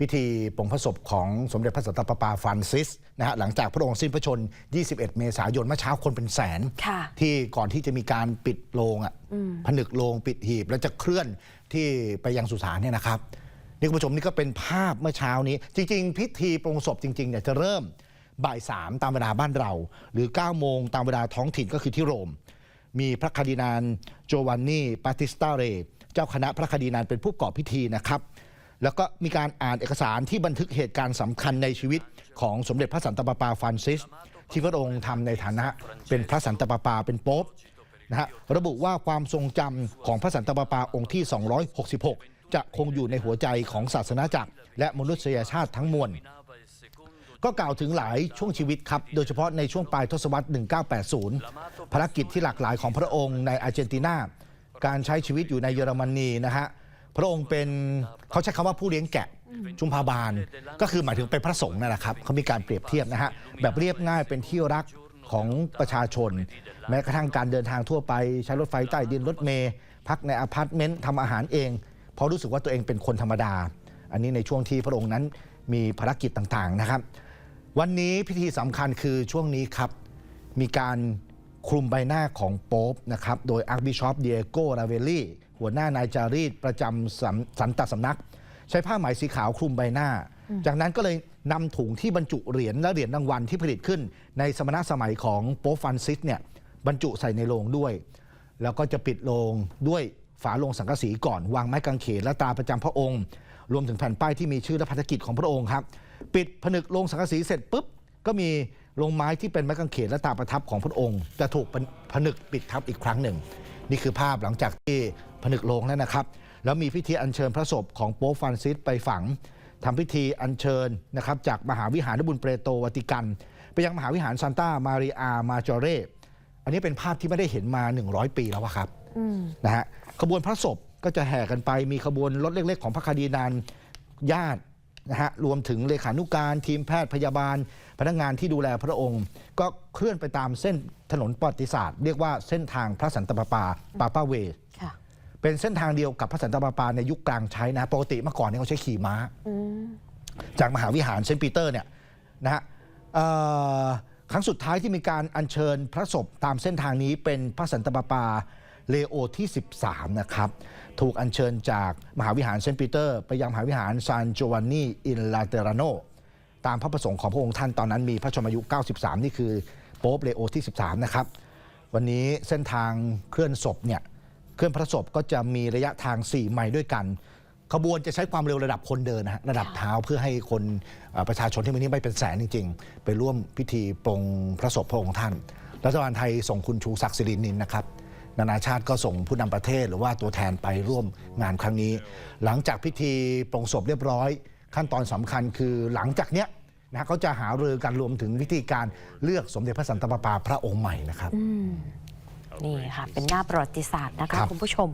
พิธีปลงพระศพของสมเด็จพระสันตะปาปาฟรานซิสนะฮะหลังจากพระองค์สิ้นพระชน 21 เมษายนเมื่อเช้าคนเป็นแสนค่ะที่ก่อนที่จะมีการปิดโลงอะผนึกโลงปิดหีบ แล้วจะเคลื่อนที่ไปยังสุสานเนี่ยนะครับนี่คุณผู้ชมนี่ก็เป็นภาพเมื่อเช้านี้ จริง ๆ พิธีปลงศพจริงๆเนี่ยจะเริ่มบ่ายสามตามเวลาบ้านเรา หรือ 9 โมงตามเวลาท้องถิ่นก็คือที่โรม มีพระคาร์ดินานโจวานนี่ปาติสตาเร เจ้าคณะพระคาร์ดินานเป็นผู้ก่อพิธีนะครับ แล้วก็มีการอ่านเอกสารที่บันทึกเหตุการณ์สำคัญในชีวิตของสมเด็จพระสันตะปาปาฟรานซิส ที่พระองค์ทำในฐานะเป็นพระสันตะปาปาเป็นโป๊ปนะฮะระบุว่าความทรงจำของพระสันตะปาปาองค์ที่ 266 จะคงอยู่ในหัวใจของศาสนาจักร และมนุษยชาติทั้งมวลก็กล่าวถึงหลายช่วงชีวิตครับ โดยเฉพาะในช่วงปลายทศวรรษ 1980 ภารกิจที่หลากหลายของพระองค์ในอาร์เจนตินา การใช้ชีวิตอยู่ในเยอรมนีนะฮะ พระองค์เป็นเขาใช้คำว่าผู้เลี้ยงแกะชุมพาบาล ก็คือหมายถึงเป็นพระสงฆ์นั่นแหละครับเขามีการเปรียบเทียบนะฮะแบบเรียบง่ายเป็นที่รักของประชาชน แม้กระทั่งการเดินทางทั่วไป ใช้รถไฟใต้ดินรถเมล์พักในอพาร์ตเมนต์ทำอาหารเองเพราะรู้สึกว่าตัวเองเป็นคนธรรมดา อันนี้ในช่วงที่พระองค์นั้นมีภารกิจต่างๆนะครับ วันนี้พิธีสำคัญคือช่วงนี้ครับ มีการคลุมใบหน้าของโป๊ปนะครับโดยอาร์คบิชอปเดียโกราเวลลี่ หัวหน้านายจารีตประจำสันสันตสำนัก ใช้ผ้าไหมสีขาวคลุมใบหน้า จากนั้นก็เลยนำถุงที่บรรจุเหรียญและเหรียญรางวัลที่ผลิตขึ้น ในสมณสมัยของโป๊ปฟรานซิสเนี่ยบรรจุใส่ในโลงด้วย แล้วก็จะปิดโลงด้วยฝาโลงสังกะสีก่อนวางไม้กางเขนและตราประจำพระองค์ รวมถึงแผ่นป้ายที่มีชื่อและภารกิจของพระองค์ครับ ปิดผนึกโลงสังกะสีเสร็จปุ๊บก็มีโลงไม้ที่เป็นไม้กางเขนและตราประทับของพระองค์ จะถูกผนึกปิดทับอีกครั้งหนึ่ง นี่คือภาพหลังจากที่ผนึกโลงแล้วนะครับ แล้วมีพิธีอัญเชิญพระศพของโป๊ปฟรานซิสไปฝังทำพิธีอัญเชิญนะครับจากมหาวิหารนบุญเปโตวัติกัน ไปยังมหาวิหารซานตามาริอามาจอเรอันนี้เป็นภาพที่ไม่ได้เห็นมา 100 ปีแล้วอะครับนะฮะขบวนพระศพก็จะแห่กันไปมีขบวนรถเล็ก ๆ ของพระคดีนานญาติ นะฮะรวมถึงเลขานุการทีมแพทย์พยาบาล พนักงานที่ดูแลพระองค์ ก็เคลื่อนไปตามเส้นถนนประวัติศาสตร์ เรียกว่าเส้นทางพระสันตะปาปาปาปาเวย์ค่ะเป็นเส้นทางเดียวกับพระสันตะปาปาในยุคกลางใช้นะปกติเมื่อก่อนเนี่ยเขาใช้ขี่ม้าจากมหาวิหารเซนต์ปีเตอร์เนี่ยนะฮะเอ่อครั้งสุดท้ายที่มีการอัญเชิญพระศพตามเส้นทางนี้เป็นพระสันตะปาปา เลโอที่ 13 นะครับ ถูกอัญเชิญจากมหาวิหารเซนต์ปีเตอร์ ไปยังมหาวิหารซานโจวานนีอินลาเตราโนตามพระประสงค์ของพระองค์ท่านตอนนั้นมีพระชนมายุ 93 นี่คือโป๊ปเลโอที่ 13 นะครับ วันนี้เส้นทางเคลื่อนศพเนี่ยเคลื่อนพระศพก็จะมีระยะทาง 4 ไมล์ด้วยกัน ขบวนจะใช้ความเร็วระดับคนเดินนะฮะระดับเท้าเพื่อให้คนประชาชนที่มานี้ไม่เป็นแสนจริง ๆ ไปร่วมพิธีปลงพระศพพระองค์ท่าน รัฐบาลไทยส่งคุณชูศักดิ์สิรินินนะครับ นานาชาติก็ส่งผู้นำประเทศหรือว่าตัวแทนไปร่วมงานครั้งนี้ หลังจากพิธีปลงศพเรียบร้อย ขั้นตอนสำคัญคือหลังจากเนี้ยนะฮะเขาจะหารือกันรวมถึงวิธีการเลือกสมเด็จพระสันตะปาปาพระองค์ใหม่นะครับนี่ค่ะ เป็นหน้าประวัติศาสตร์นะครัคะบคุณผู้ชม